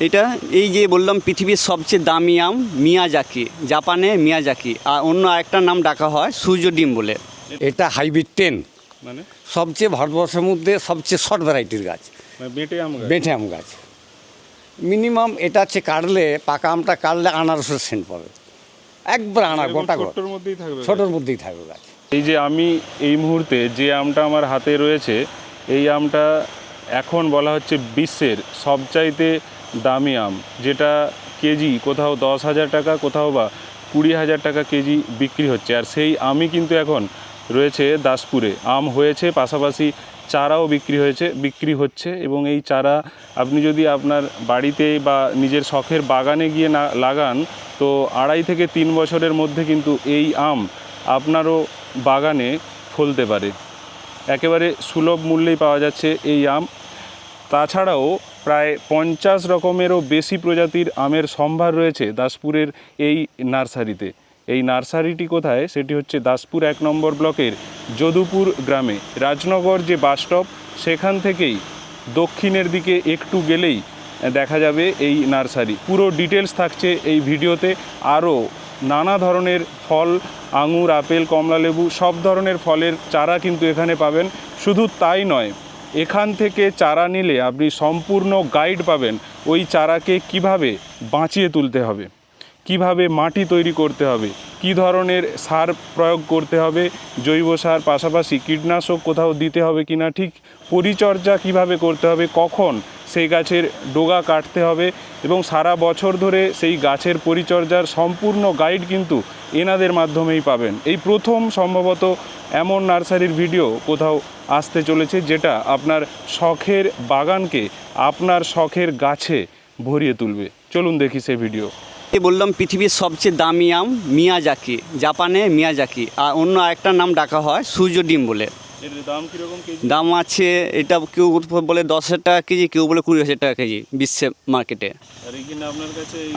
এটা এই যে বললাম পৃথিবীর সবচেয়ে দামি আম মিয়াজাকি জাপানে মিয়াজাকি। আর অন্য আরেকটার নাম ডাকা হয় সূর্য ডিম বলে। এটা হাইব্রিড টেন। মানে? সবচেয়ে ভারতবর্ষের মধ্যে সবচেয়ে শর্ট ভ্যারাইটির গাছ। মানে বেটে আম গাছ। বেঁটে আম গাছ। মিনিমাম এটা হচ্ছে কাটলে পাকা আমটা কাটলে আনারসের সেন্ট পাবে। একবার আনা গোটা ছোট্টর মধ্যেই থাকবে ছোটোর মধ্যেই থাকবে গাছ। এই যে আমি এই মুহূর্তে যে আমটা আমার হাতে রয়েছে এই আমটা এখন বলা হচ্ছে বিশ্বের সবচাইতে দামি আম, যেটা কেজি কোথাও দশ হাজার টাকা, কোথাও বা কুড়ি হাজার টাকা কেজি বিক্রি হচ্ছে। আর সেই আমই কিন্তু এখন রয়েছে দাসপুরে। আম হয়েছে, পাশাপাশি চারাও বিক্রি হয়েছে, বিক্রি হচ্ছে এবং এই চারা আপনি যদি আপনার বাড়িতে বা নিজের শখের বাগানে গিয়ে না লাগান, তো আড়াই থেকে তিন বছরের মধ্যে কিন্তু এই আম আপনারও বাগানে ফলতে পারে। একেবারে সুলভ মূল্যেই পাওয়া যাচ্ছে এই আম। তাছাড়াও প্রায় পঞ্চাশ রকমেরও বেশি প্রজাতির আমের সম্ভার রয়েছে দাসপুরের এই নার্সারিতে। এই নার্সারিটি কোথায়? সেটি হচ্ছে দাসপুর এক নম্বর ব্লকের যদুপুর গ্রামে। রাজনগর যে বাস স্টপ, সেখান থেকেই দক্ষিণের দিকে একটু গেলেই দেখা যাবে এই নার্সারি। পুরো ডিটেলস থাকছে এই ভিডিওতে। আরও নানা ধরনের ফল, আঙুর, আপেল, কমলালেবু, সব ধরনের ফলের চারা কিন্তু এখানে পাবেন। শুধু তাই নয় এখান থেকে চারা নিলে আপনি সম্পূর্ণ গাইড পাবেন ওই চারাকে কীভাবে বাঁচিয়ে তুলতে হবে, কীভাবে মাটি তৈরি করতে হবে, কি ধরনের সার প্রয়োগ করতে হবে, জৈব সার পাশাপাশি কীটনাশক কোথাও দিতে হবে কিনা, ঠিক পরিচর্যা কীভাবে করতে হবে, কখন সেই গাছের ডোগা কাটতে হবে এবং সারা বছর ধরে সেই গাছের পরিচর্যার সম্পূর্ণ গাইড কিন্তু এনাদের মাধ্যমেই পাবেন। এই প্রথম সম্ভবত এমন নার্সারির ভিডিও কোথাও আসতে চলেছে যেটা আপনার শখের বাগানকে আপনার শখের গাছে ভরিয়ে তুলবে। চলুন দেখি সে ভিডিও। বললাম পৃথিবীর সবচেয়ে দামি আম মিয়াজাকি, জাপানে মিয়াজাকি, আর অন্য আরেকটার নাম ডাকা হয় সূর্য ডিম বলে। দাম আছে এটা কেউ বলে দশ হাজার টাকা কেজি কেউ বলে কুড়ি হাজার টাকা কেজি বিশ্বের মার্কেটে।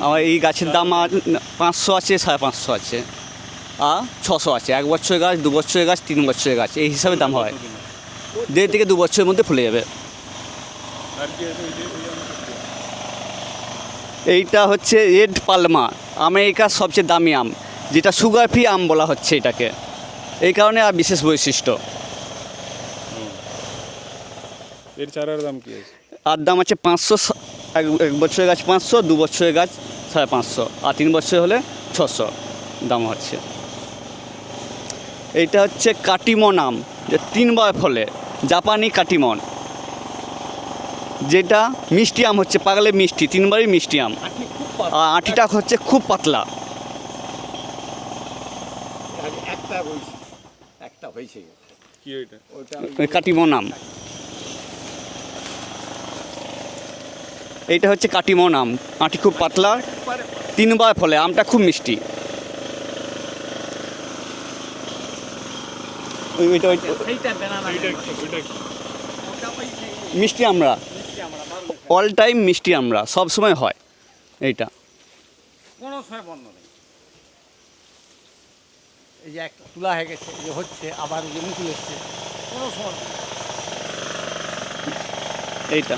আমার এই গাছের দাম পাঁচশো আছে সাড়ে পাঁচশো আছে। আর ছশো আছে এক বছরের গাছ দু বছরের গাছ তিন বছরের গাছ এই হিসাবে দাম হয়। দেড় থেকে দু বছরের মধ্যে ফুলে যাবে? এইটা হচ্ছে রেড পালমা আমেরিকার সবচেয়ে দামি আম যেটা সুগার ফ্রি আম বলা হচ্ছে এটাকে। এই কারণে আর বিশেষ বৈশিষ্ট্য। এর চারার দাম কি আছে? আর দাম আছে পাঁচশো এক এক বছরের গাছ পাঁচশো দু বছরের গাছ সাড়ে পাঁচশো আর তিন বছর হলে ছশো দাম হচ্ছে। এইটা হচ্ছে কাটিমন আম যে তিনবার ফলে জাপানি কাটিমন যেটা মিষ্টি আম হচ্ছে পাগলে মিষ্টি তিনবারই মিষ্টি আম। আর আটিটা হচ্ছে খুব পাতলা। একটা হয়েছে একটা কাটিমন আম এইটা হচ্ছে কাটিমন আম। আটি খুব পাতলা তিনবার ফলে আমটা খুব মিষ্টি। মিষ্টি আমরা অল টাইম মিষ্টি আমরা সব সময় হয় এইটা। কোনো সময় বন্ধ নেই। এই যে একটা তোলা হয়ে গেছে যে হচ্ছে আবার যে মুকুল এসছে কোনো সময় এইটা।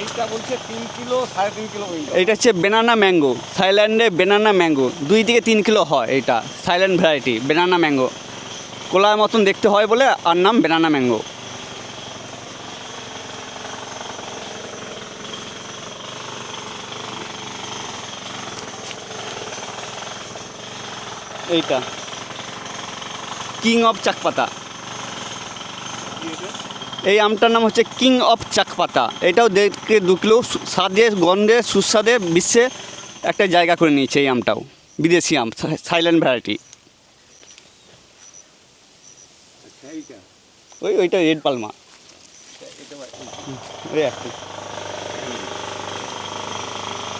এইটা বলছে তিন কিলো সাড়ে তিন কিলো ওই এইটা হচ্ছে বেনানা ম্যাঙ্গো থাইল্যান্ডে বেনানা ম্যাঙ্গো দুই থেকে তিন কিলো হয় এটা থাইল্যান্ড ভ্যারাইটি বেনানা ম্যাঙ্গো কোলার মতন দেখতে হয় বলে আর নাম বেনানা ম্যাঙ্গো এইটা। কিং অফ চাকপাতা এটা? এই আমটার নাম হচ্ছে কিং অফ চাকপাতা। এটাও দেখতে দু কিলো স্বাদে, গন্ধে, সুস্বাদে বিশ্বে একটা জায়গা করে নিয়েছে এই আমটাও। বিদেশি আম সাইলেন্ট ভ্যারাইটি। ওই ওইটা রেড পালমা।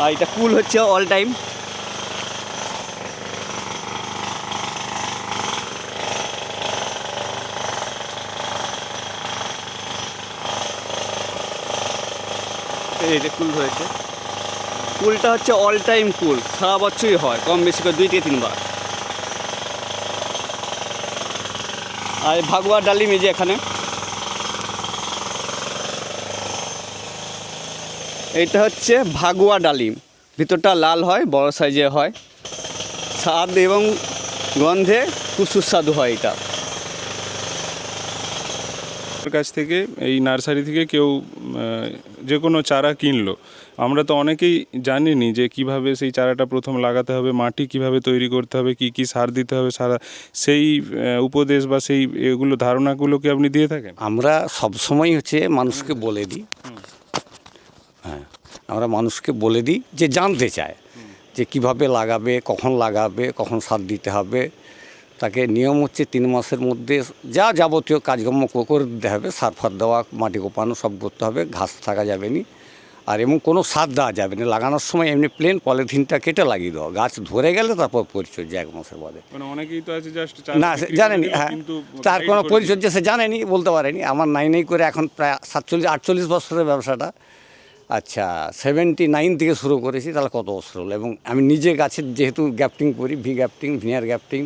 আর এটা কুল হচ্ছে অল টাইম। এটা কুল হয়েছে। কুলটা হচ্ছে অল টাইম কুল, সারা বছরই হয়, কম বেশি করে দুই থেকে তিনবার। আর ভাগুয়া ডালিম এই যে এখানে। এটা হচ্ছে ভাগুয়া ডালিম। ভিতরটা লাল হয়, বড় সাইজে হয়। স্বাদ এবং গন্ধে খুব সুস্বাদু হয় এটা। কাছ থেকে, এই নার্সারি থেকে কেউ যে কোনো চারা কিনলো। আমরা তো অনেকেই জানিনি যে কীভাবে সেই চারাটা প্রথম লাগাতে হবে, মাটি কীভাবে তৈরি করতে হবে, কি কি সার দিতে হবে, সারা সেই উপদেশ বা সেই এগুলো ধারণাগুলো কি আপনি দিয়ে থাকেন? আমরা সবসময় হচ্ছে মানুষকে বলে দিই। হ্যাঁ আমরা মানুষকে বলে দিই যে জানতে চায় যে কীভাবে লাগাবে, কখন লাগাবে, কখন সার দিতে হবে। তাকে নিয়ম হচ্ছে তিন মাসের মধ্যে যা যাবতীয় কাজকর্ম করে দিতে হবে সার ফার দেওয়া মাটি কোপানো সব করতে হবে ঘাস থাকা যাবে নি। আর এবং কোনো সার দেওয়া যাবে না লাগানোর সময় এমনি প্লেন পলিথিনটা কেটে লাগিয়ে দেওয়া গাছ ধরে গেলে তারপর পরিচর্যা এক মাসের বাদে। মানে অনেকেই তো আছে না জানেনি হ্যাঁ তার কোনো পরিচর্যা সে জানেনি বলতে পারেনি। আমার নাই নাই করে এখন প্রায় সাতচল্লিশ আটচল্লিশ বছরের ব্যবসাটা। আচ্ছা সেভেন্টি নাইন থেকে শুরু করেছি তাহলে কত বছর হলো? এবং আমি নিজে গাছের যেহেতু গ্যাপটিং করি ভি গ্যাপটিং ভিনিয়ার গ্যাপটিং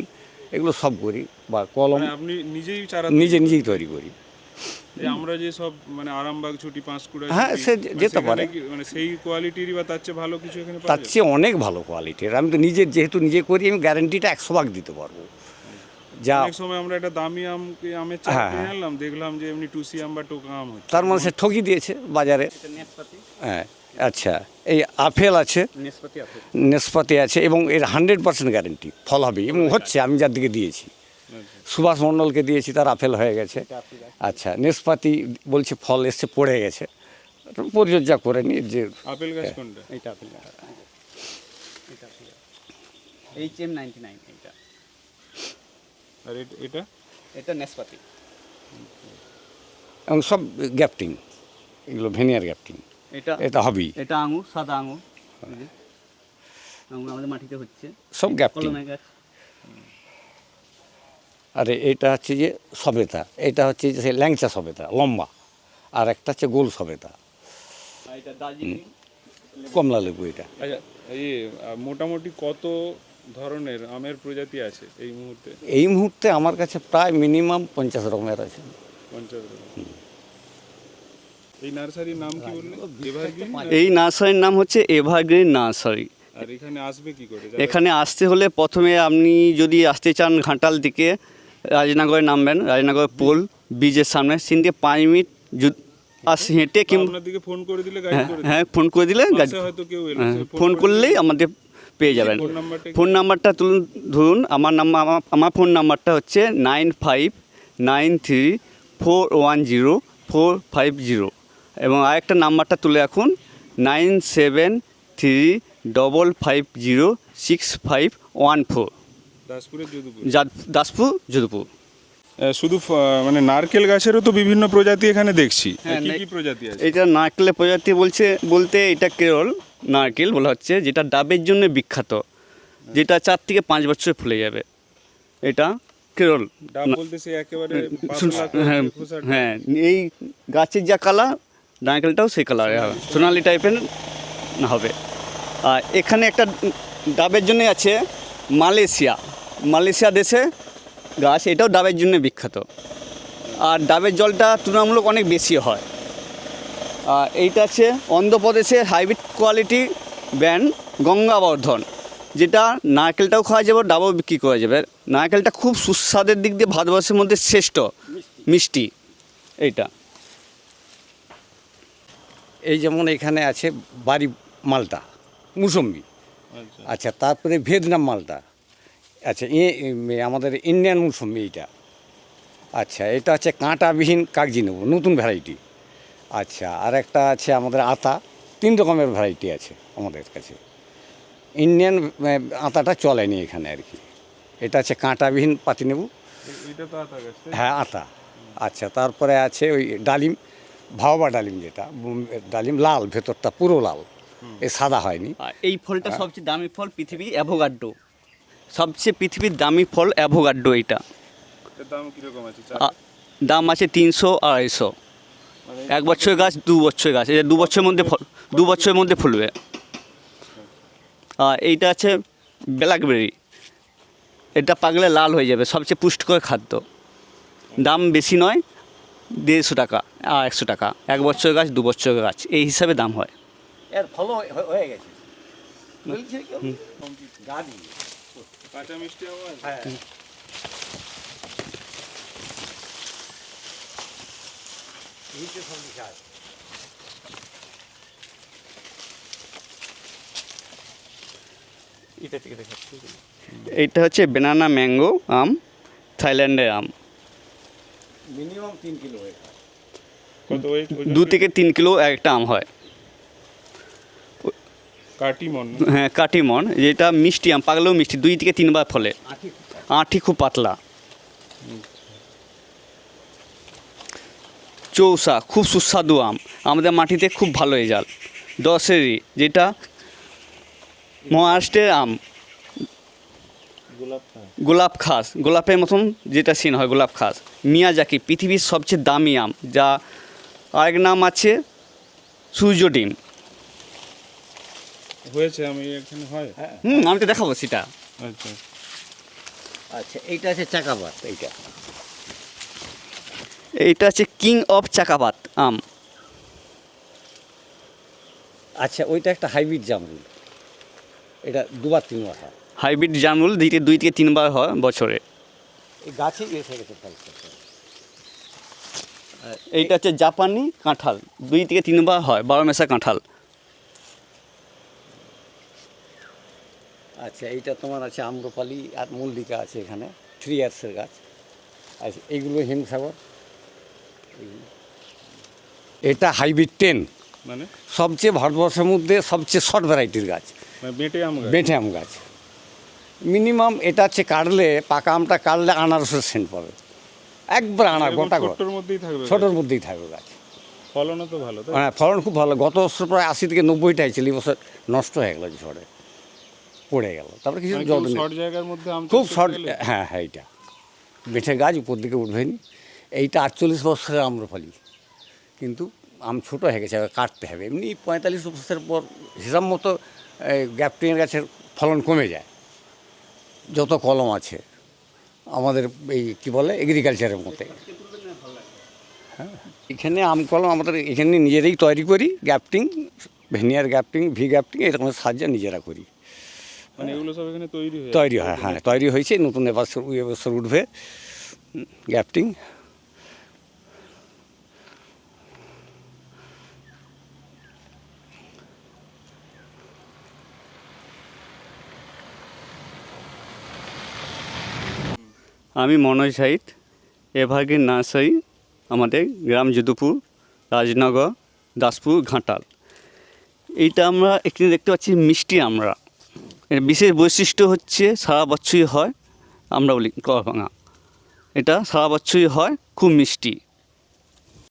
এগুলো সব করি বা কলম মানে আপনি নিজেই চারা নিজে নিজেই তৈরি করি। আমরা যে সব মানে আরামবাগ ছুটি পাঁশকুড়া হ্যাঁ, সে মানে যেতে পারে। কি- মানে সেই কোয়ালিটিরই বা তার চেয়ে ভালো কিছু এখানে তার চেয়ে অনেক ভালো কোয়ালিটির আমি তো নিজে যেহেতু নিজে করি আমি গ্যারেন্টিটা একশো ভাগ দিতে পারব। যা অনেক সময় আমরা একটা দামি আম আমের চারা হ্যাঁ, কিনে আনলাম দেখলাম যে এমনি টুসি আম বা টোকা আম তার মানে সে ঠকি দিয়েছে বাজারে। হ্যাঁ। আচ্ছা এই আপেল আছে নেসপাতি আছে এবং এর হান্ড্রেড পার্সেন্ট গ্যারেন্টি ফল হবে এবং হচ্ছে আমি যার দিকে দিয়েছি। সুভাষ মণ্ডলকে দিয়েছি তার আপেল হয়ে গেছে। আচ্ছা নেসপাতি বলছে ফল এসছে পড়ে গেছে। পরিচর্যা করে নি যে আপেল গাছ কোনটা? এইটা apple H M ninety nine আর এটা? এটা নেসপাতি। এবং সব গ্যাপটিং এগুলো ভেনিয়ার গ্যাপটিং। এটা এটা হবেই এটা আঙুর সাদা আঙুর। আঙুর আমাদের মাটিতে হচ্ছে। সব কলমে গাছ আর এটা হচ্ছে যে সবেতা। এটা হচ্ছে যে সেই ল্যাংচা সবেতা লম্বা। আর একটা হচ্ছে গোল সবেতা। এটা দার্জিলিং। কমলা লেবু এটা। আচ্ছা এই মোটামুটি কত ধরনের আমের প্রজাতি আছে এই মুহূর্তে? এই মুহূর্তে আমার কাছে প্রায় মিনিমাম পঞ্চাশ রকমের আছে। পঞ্চাশ রকম। এই নার্সারির নাম কি বললেন এভারগ্রিন এই নার্সারির নাম হচ্ছে এভারগ্রিন নার্সারি। আর এখানে আসবে কি করে? এখানে আসতে হলে প্রথমে আপনি যদি আসতে চান ঘাটাল দিকে রাজনগরে নামবেন রাজনগর পোল ব্রিজের সামনে সিন দিয়ে পাঁচ মিনিট আস হেঁটে কিংবা ফোন করে দিলে হ্যাঁ হ্যাঁ ফোন করে দিলে দিবে। গাড়ি পাশে হয়তো কেউ হ্যাঁ, ফোন করলেই আমাদের পেয়ে যাবেন। ফোন নাম্বারটা কি? ফোন নাম্বারটা তুলুন ধরুন আমার নাম্বার আমার আমার ফোন নাম্বারটা হচ্ছে nine five nine three four one zero four five zero. এবং আরেকটা নাম্বারটা তুলে রাখুন nine seven three double five zero six five one four. দাসপুরের Jadupur Daspur Jadupur শুধু মানে নারকেল গাছেরও তো বিভিন্ন প্রজাতি এখানে দেখছি। হ্যাঁ, কি প্রজাতি আছে? এটা নারকেলের প্রজাতি বলছে বলতে এটা কেরল নারকেল বলা হচ্ছে যেটা ডাবের জন্য বিখ্যাত যেটা চার থেকে পাঁচ বছর ফুলে যাবে। এটা কেরল। ডাব বলতে সে একেবারে হ্যাঁ হ্যাঁ এই গাছের যা কালার নারকেলটাও সেই কালারে হবে। সোনালি টাইপের হবে। আর এখানে একটা ডাবের জন্য আছে মালয়েশিয়া। মালয়েশিয়া দেশে গাছ, এটাও ডাবের জন্য বিখ্যাত। আর ডাবের জলটা তুলনামূলক অনেক বেশি হয়। আর এইটা আছে অন্ধ্রপ্রদেশের হাইব্রিড কোয়ালিটি ব্র্যান্ড গঙ্গাবর্ধন, যেটা নারকেলটাও খাওয়া যাবে, ডাবও বিক্রি করা যাবে। নারকেলটা খুব সুস্বাদের দিক দিয়ে ভারতবর্ষের মধ্যে শ্রেষ্ঠ। মিষ্টি। এইটা। এই যেমন এখানে আছে বাড়ি মালটা মুসম্বি। আচ্ছা। আচ্ছা তারপরে ভিয়েতনাম মালটা। আচ্ছা এ আমাদের ইন্ডিয়ান মুসম্বি এইটা। আচ্ছা এটা হচ্ছে কাঁটাবিহীন কাগজি নেব নতুন ভ্যারাইটি। আচ্ছা আর একটা আছে আমাদের আতা তিন রকমের ভ্যারাইটি আছে আমাদের কাছে। ইন্ডিয়ান আতাটা চলেনি এখানে আর কি। এটা আছে কাঁটাবিহীন পাতিনেবু এ- এটা তো আতা গাছ তাই? হ্যাঁ আতা। আচ্ছা তারপরে আছে ওই ডালিম। ভাওবা ডালিম যেটা ডালিম লাল ভেতরটা পুরো লাল। এ সাদা হয়নি। আর এই ফলটা সবচেয়ে দামি ফল পৃথিবী অ্যাভোগাড্ডো সবচেয়ে পৃথিবীর দামি ফল অ্যাভোগাড্ডো এটা দাম কীরকম আছে দাম আছে তিনশো আড়াইশো। মানে এক বছরের গাছ দু বছরের গাছ। এটা দু বছরের মধ্যে ফল দু বছরের মধ্যে ফুলবে। আর এইটা আছে ব্ল্যাকবেরি। এটা পাকলে লাল হয়ে যাবে সবচেয়ে পুষ্টিকর খাদ্য। দাম বেশি নয় দেড়শো টাকা আর একশো টাকা এক বছর গাছ দু বছর গাছ এই হিসাবে দাম হয়। এর ফলও হয়ে গেছে। বলছে কাঁচা মিষ্টি হ্যাঁ। এইটা এইটা হচ্ছে বেনানা ম্যাঙ্গো আম থাইল্যান্ডের আম। মিনিমাম তিন কিলো হয়ে কত দু থেকে তিন কিলো একটা আম হয়। কাটিমন? হ্যাঁ কাটিমন যেটা মিষ্টি আম পাকলেও মিষ্টি দুই থেকে তিনবার ফলে। আঠি আঁটি খুব পাতলা। চৌসা খুব সুস্বাদু আম। আমাদের মাটিতে খুব ভালো রেজাল্ট। দশেরই যেটা মহারাষ্ট্রের আম। গোলাপ খাস? গোলাপের মতন যেটা সিন হয় গোলাপ খাস। মিয়াজাকি পৃথিবীর সবচেয়ে দামি আম যা আরেক নাম আছে সূর্য ডিম। হয়েছে আমি এখানে হয় হুম আমি তো দেখাবো সেটা। আচ্ছা। আচ্ছা এইটা আছে চাকাবাত এইটা। এইটা আছে কিং অফ চাকাবাত আম। আচ্ছা ওইটা একটা হাইব্রিড জামরুল। এটা দুবার তিনবার হয়। হাইব্রিড জামরুল দিতে দুই থেকে তিনবার হয় বছরে। এই গাছে গেছে এইটা হচ্ছে জাপানি কাঁঠাল। দুই থেকে তিনবার হয় বারো মেশা কাঁঠাল। আচ্ছা এইটা তোমার আছে আম্রপালি আর মল্লিকা আছে এখানে থ্রি ইয়ার্সের গাছ। আচ্ছা এইগুলো হিমসাগর এটা হাইব্রিড টেন মানে? সবচেয়ে ভারতবর্ষের মধ্যে সবচেয়ে শর্ট ভ্যারাইটির গাছ। মানে বেটে আম গাছ? বেঁটে আম গাছ। মিনিমাম এটা হচ্ছে কাটলে পাকা আমটা কাটলে আনারসের সেন্ট পাবে একবার আনা গোটা ছোট্টর মধ্যেই থাকবে। ছোটোর মধ্যেই থাকবে গাছ। ফলনও তো ভালো হ্যাঁ ফলন খুব ভালো। গত বছর প্রায় আশি থেকে নব্বইটা হয়েছিল এই বছর নষ্ট হয়ে গেল ঝড়ে। পড়ে গেল। তারপরে কিছু মানে যত্ন শর্ট জায়গার মধ্যে আম খুব শর্ট হ্যাঁ হ্যাঁ এইটা। বেঁচে গাছ উপর দিকে উঠবেনি। এইটা আটচল্লিশ বছরের আম্রফলি কিন্তু আম ছোটো হয়ে গেছে কাটতে হবে। এমনি পঁয়তাল্লিশ বছরের পর হিসাব মতো গ্যাপটিনের গাছের ফলন কমে যায়। যত কলম আছে আমাদের এই কি বলে এগ্রিকালচারের মতে হ্যাঁ। এখানে আম কলম আমাদের এখানে নিজেরাই তৈরি করি গ্যাপটিং ভেনিয়ার গ্যাপটিং ভি গ্যাপটিং এরকমের সাহায্য নিজেরা করি। মানে এগুলো সব এখানে তৈরি তৈরি হয় হ্যাঁ তৈরি হয়েছে নতুন এবছর এবছর উঠবে। গ্যাপটিং আমি মনোজ হাইত এভারগ্রিন নার্সারি আমাদের গ্রাম যদুপুর, রাজনগর, দাসপুর, ঘাটাল। এইটা আমরা এখানে দেখতে পাচ্ছি মিষ্টি আমরা। এর বিশেষ বৈশিষ্ট্য হচ্ছে সারা বছরই হয় আমরা বলি ভাঙা এটা সারা বছরই হয়, খুব মিষ্টি।